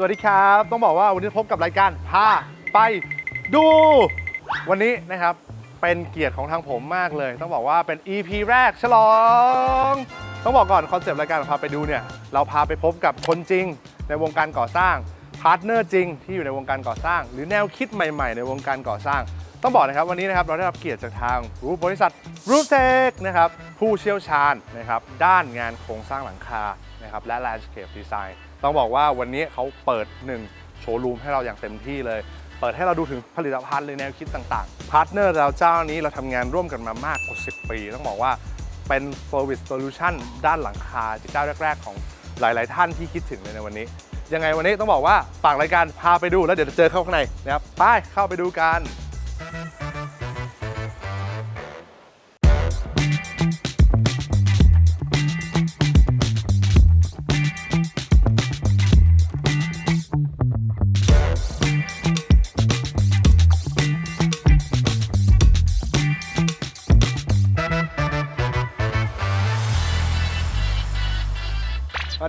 สวัสดีครับ ต้องบอกว่าวันนี้พบกับรายการพาไปดู วันนี้นะครับเป็นเกียรติของทางผมมากเลย ต้องบอกว่าเป็น EP แรกฉลอง ต้องบอกก่อนคอนเซปต์รายการพาไปดูเนี่ยเราพาไปพบกับคนจริงในวงการก่อสร้างพาร์ทเนอร์จริงที่อยู่ในวงการก่อสร้าง หรือแนวคิดใหม่ ๆ ในวงการก่อสร้าง ต้องบอกนะครับวันนี้นะครับเราได้รับเกียรติจากทางรูปบริษัทรูปเทคนะครับผู้เชี่ยวชาญนะครับด้านงานโครงสร้างหลังคานะครับและ landscape design ต้องบอกว่าวันนี้เขาเปิดหนึ่งโชว์รูมให้เราอย่างเต็มที่เลย เปิดให้เราดูถึงผลิตภัณฑ์เลยแนวคิดต่างๆ พาร์ทเนอร์เราเจ้านี้เราทำงานร่วมกันมามากกว่า 10 ปี ต้องบอกว่าเป็น Service Solution ด้านหลังคาเจ้าแรก ๆ ของหลาย ๆ ท่านที่คิดถึงเลยในวันนี้ ยังไงวันนี้ต้องบอกว่าฝากรายการพาไปดูแล้วเดี๋ยวจะเจอเข้าข้างในนะครับไปเข้าไปดูกัน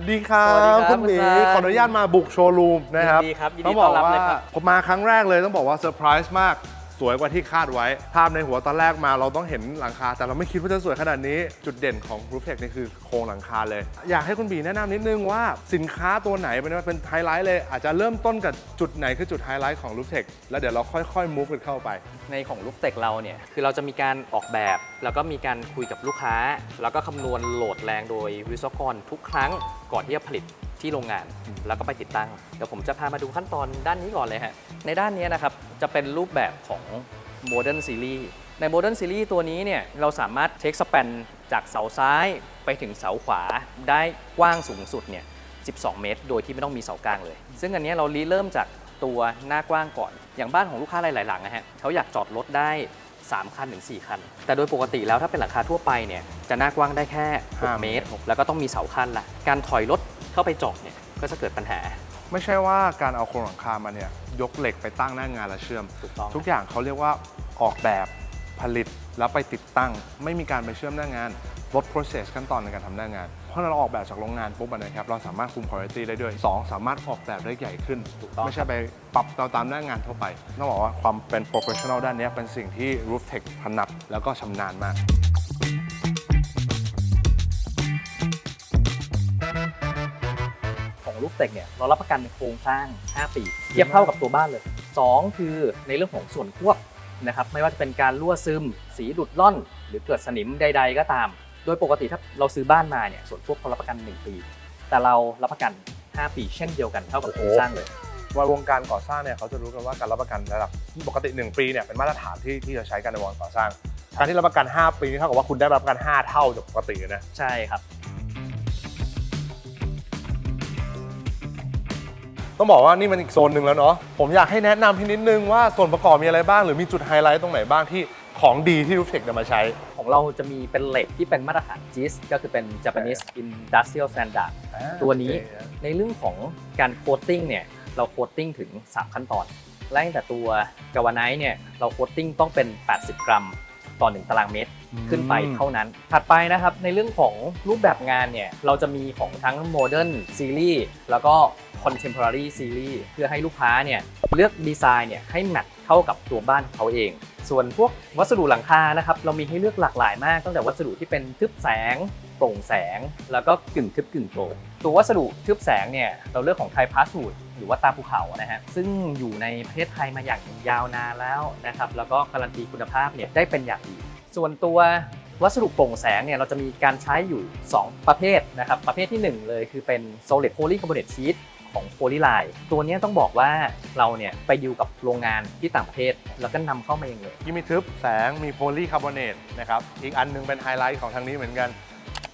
วัสดีครัสวัสดีบครับคุณหมีคุณซันขออนุญาตมาบุกโชว์รูมนะครับยินดีครับยินดีต้องบอกต้อนรับว่าเลยครับผมมาครั้งแรกเลยต้องบอกว่าเซอร์ไพรส์มาก สวยกว่าที่คาดไว้ ภาพในหัวตอนแรกมาเราต้องเห็นหลังคา แต่เราไม่คิดว่าจะสวยขนาดนี้ จุดเด่นของรูฟเทคนี่คือโครงหลังคาเลย อยากให้คุณบีแนะนำนิดนึงว่าสินค้าตัวไหนเป็นเป็นไฮไลท์เลย อาจจะเริ่มต้นกับจุดไหนคือจุดไฮไลท์ของรูฟเทคแล้วเดี๋ยวเราค่อยๆ move กันเข้าไป ในของลูกเตกเราเนี่ย คือเราจะมีการออกแบบ แล้วก็มีการคุยกับลูกค้า แล้วก็คำนวณโหลดแรงโดยวิศวกรทุกครั้งก่อนที่จะผลิต ที่โรงงานแล้วก็ไปติดตั้ง เดี๋ยวผมจะพามาดูขั้นตอนด้านนี้ก่อนเลยฮะ ในด้านนี้นะครับ จะเป็นรูปแบบของ Modern Series ใน Modern Series ตัวนี้เนี่ยเราสามารถเทคสเปนจากเสาซ้ายไปถึงเสาขวาได้กว้างสูงสุดเนี่ย 12 เมตร โดยที่ไม่ต้องมีเสากลางเลย ซึ่งอันเนี้ยเรารีเริ่มจากตัวหน้ากว้างก่อน อย่างบ้านของลูกค้าหลายๆหลังนะฮะเขาอยากจอดรถได้ 3 คันถึง 4 คัน แต่โดยปกติแล้วถ้าเป็นหลังคาทั่วไปเนี่ยจะหน้ากว้างได้แค่ห้า6เมเมตตรรแล้วก็ต้องมีเสาขั้นละการถอยรถ เข้าไปจอดเนี่ยก็จะเกิดปัญหา ไม่ใช่ว่าการเอาโครงหลังคามาเนี่ยยกเหล็กไปตั้งหน้างานแล้วเชื่อม ถูกต้อง ทุกอย่างเขาเรียกว่าออกแบบผลิตแล้วไปติดตั้ง ไม่มีการไปเชื่อมหน้างานลด process ขั้นตอนในการทำหน้างาน เพราะเราออกแบบจากโรงงานปุ๊บอะนะครับเราสามารถคุม quality ได้ด้วย 2 สามารถออกแบบได้ใหญ่ขึ้น ถูกต้อง ไม่ใช่ไปปรับตามหน้างานทั่วไปต้องบอกว่าความเป็น professional ด้านเนี้ยเป็นสิ่งที่ Rooftech ถนัดแล้วก็ชำนาญมาก ของลูกเต็กเนี่ยเรารับประกันในโครงสร้าง 5 ปีเทียบเท่ากับตัวบ้านเลย 2 คือในเรื่องของส่วนควบนะครับไม่ว่าจะเป็นการรั่วซึม สีดุดล่อน หรือเกิดสนิมใด ๆ ก็ตาม โดยปกติถ้าเราซื้อบ้านมาเนี่ยส่วนควบเขารับประกัน 1 ปี แต่เรารับประกัน 5 ปีเช่นเดียวกันเท่ากับโครงสร้างเลยว่าวงการก่อสร้างเนี่ยเขาจะรู้กันว่าการรับประกันระดับปกติ 1 ปีเนี่ยเป็นมาตรฐานที่ที่จะใช้กันในวงการก่อสร้างการที่รับประกัน 5 ปีนี่เท่ากับว่าคุณได้รับประกัน 5 เท่าจากปกติเลยนะใช่ครับ ต้องบอกว่านี่มันอีกโซนหนึ่งแล้วเนาะผมอยากให้แนะนำพี่นิดนึงว่าส่วนประกอบมีอะไรบ้าง หรือมีจุดไฮไลท์ตรงไหนบ้างที่ของดีที่รูฟเทคนำมาใช้ ของเราจะมีเป็นเหล็กที่เป็นมาตรฐาน GIS ก็คือเป็น Japanese Industrial Standard ตัวนี้ในเรื่องของการโคตติ้งเนี่ยเราโคตติ้งถึง 3 ขั้นตอนไล่ตั้งแต่ตัวกาวาไนท์เนี่ยเราโคตติ้งต้องเป็น 80 กรัม ต่อ 1 ตารางเมตรขึ้นไปเท่านั้น ถัดไปนะครับในเรื่องของรูปแบบงานเนี่ย เราจะมีของทั้ง Modern Series แล้วก็ Contemporary Series เพื่อให้ลูกค้าเนี่ยเลือกดีไซน์เนี่ยให้แมทเข้ากับตัวบ้านของเขาเอง ส่วนพวกวัสดุหลังคานะครับเรามีให้เลือกหลากหลายมากตั้งแต่วัสดุที่เป็นทึบแสงโปร่งแสง แล้วก็กึ่งทึบกึ่งโปร่ง ตัววัสดุทึบแสงเนี่ยเราเลือกของไทยพาสูดหรือว่าตาภูเขานะฮะซึ่งอยู่ในประเทศไทยมาอย่างยาวนานแล้วนะครับแล้วก็การันตีคุณภาพเนี่ยได้เป็นอย่างดี ส่วนตัววัสดุโปร่งแสงเนี่ยเราจะมีการใช้อยู่ 2 ประเภทนะครับ ประเภทที่ 1 เลยคือเป็น solid polycarbonate sheet ของ Polyline ตัวนี้ต้องบอกว่าเราเนี่ยไปดิวกับโรงงานที่ต่างประเทศ แล้วก็นำเข้ามาเองเลยที่มีทึบแสงมีโพลีคาร์บอเนตนะครับอีกอันหนึงเป็นไฮไลท์ของทางนี้เหมือนกัน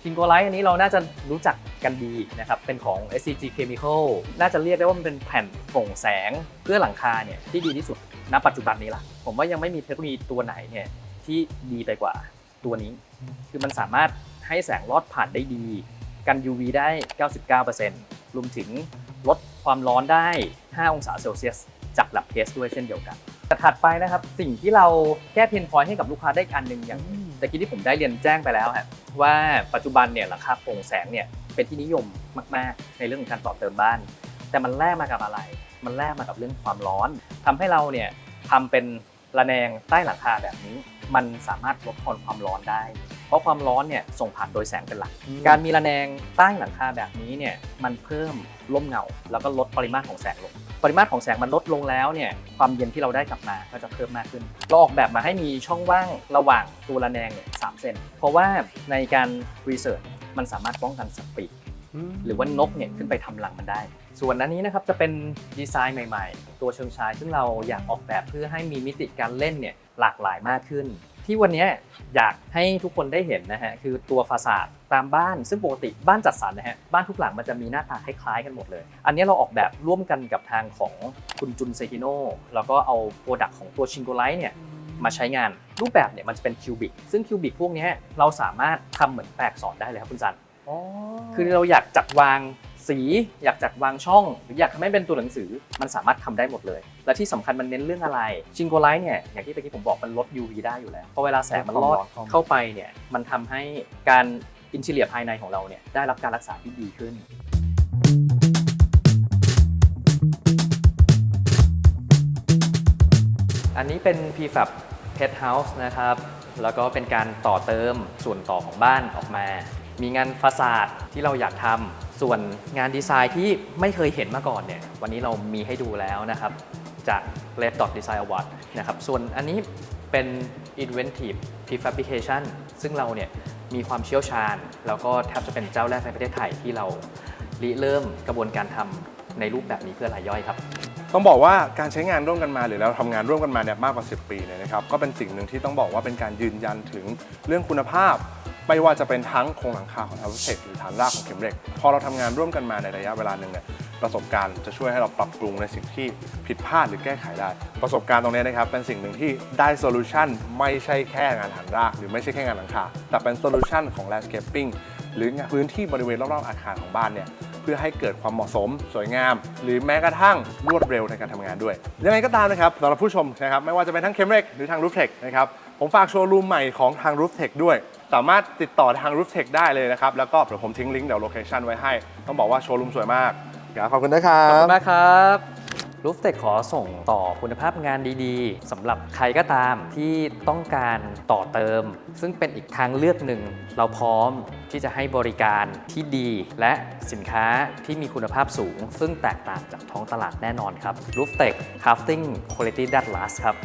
ทิงโกไลท์อันนี้เราน่าจะรู้จักกันดีนะครับ เป็นของ SCG Chemical น่าจะเรียกได้ว่ามันเป็นแผ่นโปร่งแสงเพื่อหลังคาเนี่ยที่ดีที่สุดณปัจจุบันนี้ละผมว่ายังไม่มีเทคโนโลยีตัวไหนเนี่ยที่ดีไปกว่าตัวนี้ คือมันสามารถให้แสงลอดผ่านได้ดี กัน UV ได้ 99%รวมถึงลดความร้อนได้ 5 องศาเซลเซียส จากหลับเทสด้วยเช่นเดียวกันแต่ถัดไปนะครับ สิ่งที่เราแก้เพนพอยต์ให้กับลูกค้าได้อีกอันหนึ่งอย่าง ตะกี้ที่ผมได้เรียนแจ้งไปแล้วฮะว่าปัจจุบันเนี่ยราคาโปร่งแสงเนี่ยเป็นที่นิยมมาก ๆ ในเรื่องของการต่อเติมบ้าน แต่แต่มันแลกมากับอะไร มันแลกมากับเรื่องความร้อนทำให้เราเนี่ยทำเป็นระแนงใต้หลังคาแบบนี้ มันสามารถลดทนความร้อนได้ เพราะความร้อนเนี่ยส่งผ่านโดยแสงเป็นหลัก การมีระแนงใต้หลังคาแบบนี้เนี่ยมันเพิ่มร่มเงา แล้วก็ลดปริมาตรของแสงลง ปริมาตรของแสงมันลดลงแล้วเนี่ยความเย็นที่เราได้กลับมาก็จะเพิ่มมากขึ้น เราออกแบบมาให้มีช่องว่างระหว่างตัวระแนงเนี่ยสามเซนเพราะว่าในการรีเสิร์ชมันสามารถป้องกันสัตว์ปีกหรือว่านกเนี่ยขึ้นไปทำรังมันได้ ส่วนอันนี้นะครับจะเป็นดีไซน์ใหม่ ๆ ตัวเชิงชาย ซึ่งเราอยากออกแบบเพื่อให้มีมิติการเล่นเนี่ยหลากหลายมากขึ้น ที่วันนี้อยากให้ทุกคนได้เห็นนะฮะคือตัวฟาสาดตามบ้าน ซึ่งปกติบ้านจัดสรรนะฮะบ้านทุกหลังมันจะมีหน้าตาคล้ายๆกันหมดเลย อันนี้เราออกแบบร่วมกันกับทางของคุณจุนเซฮิโนแล้วก็เอาโปรดักต์ของตัวชิงโกไลท์เนี่ยมาใช้งานรูปแบบเนี่ยมันจะเป็นคิวบิกซึ่งคิวบิกพวกเนี้ยเราสามารถทำเหมือนแปลกสอนได้เลยครับคุณจันคือเราอยากจัดวาง สีอยากจัดวางช่อง หรืออยากทำให้เป็นตัวหนังสือมันสามารถทำได้หมดเลย และที่สำคัญมันเน้นเรื่องอะไรชิงโกไลท์เนี่ยอย่างที่เมื่อกี้ผมบอกมันลด UV ได้อยู่แล้วพอเวลาแสงมันลอดลดความร้อนเข้าไปเนี่ยมันทำให้การอินเทเลียภายในของเราเนี่ยได้รับการรักษาที่ดีขึ้นอันนี้เป็น prefab pet house นะครับ แล้วก็เป็นการต่อเติมส่วนต่อของบ้านออกมา มีงานฟาสาดที่เราอยากทำส่วนงานดีไซน์ที่ไม่เคยเห็นมาก่อนเนี่ยวันนี้เรามีให้ดูแล้วนะครับ จาก Red Dot Design Award นะครับส่วนอันนี้เป็น Inventive Prefabrication ซึ่งเราเนี่ยมีความเชี่ยวชาญ แล้วก็แทบจะเป็นเจ้าแรกในประเทศไทยที่เราริเริ่มกระบวนการทำในรูปแบบนี้เพื่อรายย่อยครับต้องบอกว่าการใช้งานร่วมกันมาหรือเราทำงานร่วมกันมาเนี่ยมากกว่า 10 ปีเนี่ยนะครับก็เป็นสิ่งหนึ่งที่ต้องบอกว่าเป็นการยืนยันถึงเรื่องคุณภาพ ไม่ว่าจะเป็นทั้งโครงหลังคาของทาวเวอร์เทคหรือฐานรากของเข็มเหล็ก พอเราทำงานร่วมกันมาในระยะเวลาหนึ่งเนี่ยประสบการณ์จะช่วยให้เราปรับปรุงในสิ่งที่ผิดพลาดหรือแก้ไขได้ ประสบการณ์ตรงนี้นะครับเป็นสิ่งหนึ่งที่ได้โซลูชันไม่ใช่แค่งานฐานราก หรือไม่ใช่แค่งานหลังคาแต่เป็นโซลูชันของ landscaping หรืองานพื้นที่บริเวณรอบๆอาคารของบ้านเนี่ยเพื่อให้เกิดความเหมาะสม สวยงาม หรือแม้กระทั่งรวดเร็วในการทำงานด้วย ยังไงก็ตามนะครับสำหรับผู้ชมนะครับไม่ว่าจะเป็นทั้งเคมเร็กหรือทางรูฟเทคนะครับผมฝากโชว์รูมใหม่ของทางรูฟเทคด้วย สามารถติดต่อทางรูฟเทคได้เลยนะครับ แล้วก็เดี๋ยวผมทิ้งลิงก์เดี๋ยวโลเคชันไว้ให้ ต้องบอกว่าโชว์รูมสวยมากครับขอบคุณนะครัขอบคุบณมากครับรูฟเทคขอส่งต่อคุณภาพงานดีๆสำหรับใครก็ตามที่ต้องการต่อเติม ซึ่งเป็นอีกทางเลือกหนึ่ง เราพร้อมที่จะให้บริการที่ดี และสินค้าที่มีคุณภาพสูง ซึ่งแตกต่างจากท้องตลาดแน่นอนครับ Rooftech Crafting Quality That Last ครับ